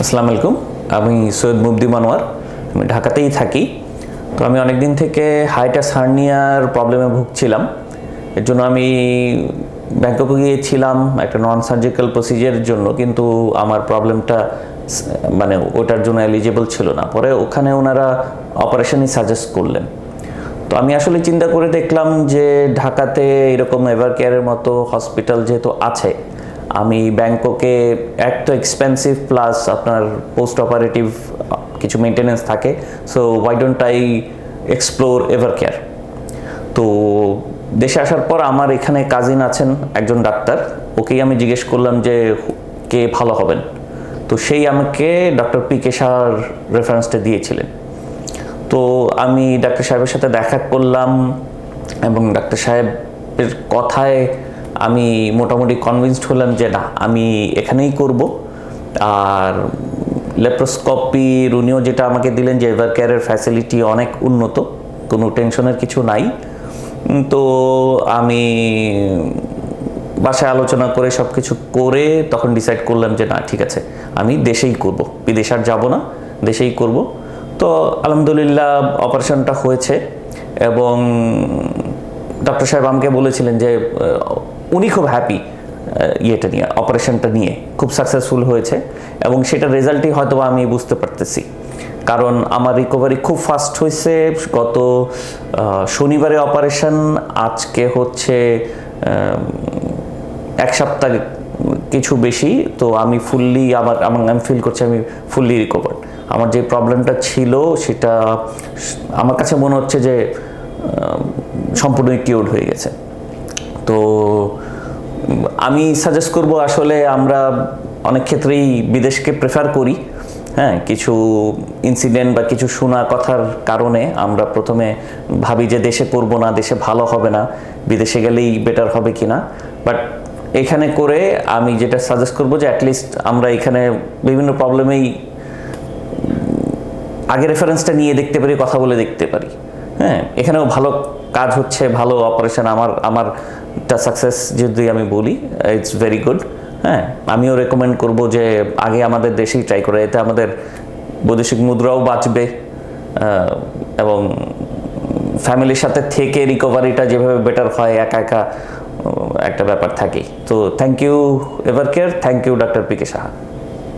আসসালামু আলাইকুম। আমি সৈয়দ মুবদি মানোয়ার। আমি ঢাকাতেই থাকি। তো আমি অনেক দিন থেকে হাইটাস হার্নিয়ার প্রবলেমে ভুগছিলাম। এর জন্য আমি ব্যাংককে গিয়েছিলাম একটা নন সার্জিক্যাল প্রসিজারের জন্য, কিন্তু আমার প্রবলেমটা মানে ওটার জন্য এলিজিবল ছিল না। পরে ওখানে ওনারা অপারেশনই সাজেস্ট করলেন। তো আমি আসলে চিন্তা করে দেখলাম যে ঢাকাতে এরকম এভার কেয়ারের মতো হসপিটাল যেহেতু আছে আমি ব্যাংককে এক তো এক্সপেন্সিভ প্লাস আপনার পোস্ট অপারেটিভ কিছু মেনটেনেন্স থাকে so why don't I explore Evercare তো দেশে আসার পর আমার এখানে কাজিন আছেন একজন ডাক্তার, ওকেই আমি জিজ্ঞেস করলাম যে কে ভালো হবেন। তো সেই আমাকে ডক্টর পি কে রেফারেন্সটা দিয়েছিলেন। তো আমি ডাক্তার সাহেবের সাথে দেখা করলাম এবং ডাক্তার সাহেবের কথায় আমি মোটামুটি কনভিন্সড হলাম যে না, আমি এখানেই করব। আর লেপ্রোস্কোপির রুনিও যেটা আমাকে দিলেন যে এভার কেয়ারের ফ্যাসিলিটি অনেক উন্নত, কোনো টেনশনের কিছু নাই। তো আমি বাসায় আলোচনা করে সব কিছু করে তখন ডিসাইড করলাম যে না, ঠিক আছে, আমি দেশেই করব। বিদেশ আর যাব না, দেশেই করব। তো আলহামদুলিল্লাহ অপারেশনটা হয়েছে এবং ডক্টর সাহেব আমাকে বলেছিলেন যে উনি খুব হ্যাপি ইয়েটা নিয়ে অপারেশনটা নিয়ে খুব সাকসেসফুল হয়েছে এবং সেটার রেজাল্টই হয়তো আমি বুঝতে পারতেছি। কারণ আমার রিকভারি খুব ফাস্ট হয়েছে। গত শনিবারে অপারেশন আজকে হচ্ছে এক সপ্তাহ কিছু বেশি, তো আমি ফুললি আবার আমার আমি ফিল করছি আমি ফুললি রিকভার্ড আমার যে প্রবলেমটা ছিল, সেটা, আমার কাছে মনে হচ্ছে যে সম্পূর্ণই কিওর্ড হয়ে গেছে। তো আমি সাজেস্ট করব আসলে আমরা অনেক ক্ষেত্রেই বিদেশকে প্রেফার করি হ্যাঁ কিছু ইনসিডেন্ট বা কিছু শোনা কথার কারণে আমরা প্রথমে ভাবি যে দেশে করব না, দেশে ভালো হবে না, বিদেশে গেলেই বেটার হবে কি না বাট এখানে করে আমি যেটা সাজেস্ট করব যে অ্যাটলিস্ট আমরা এখানে বিভিন্ন প্রবলেমেই আগে রেফারেন্সটা নিয়ে দেখতে পারি, কথা বলে দেখতে পারি। হ্যাঁ এখানেও ভালো কাজ হচ্ছে, ভালো অপারেশন আমার, আমারটা সাকসেস যদি আমি বলি ইটস ভেরি গুড হ্যাঁ আমিও রেকমেন্ড করব যে আগে আমাদের দেশেই ট্রাই করে, এতে আমাদের বৈদেশিক মুদ্রাও বাঁচবে এবং ফ্যামিলির সাথে থেকে রিকভারিটা যেভাবে বেটার হয়, একা একা একটা ব্যাপার থাকেই। তো thank you Evercare thank you doctor P K Saha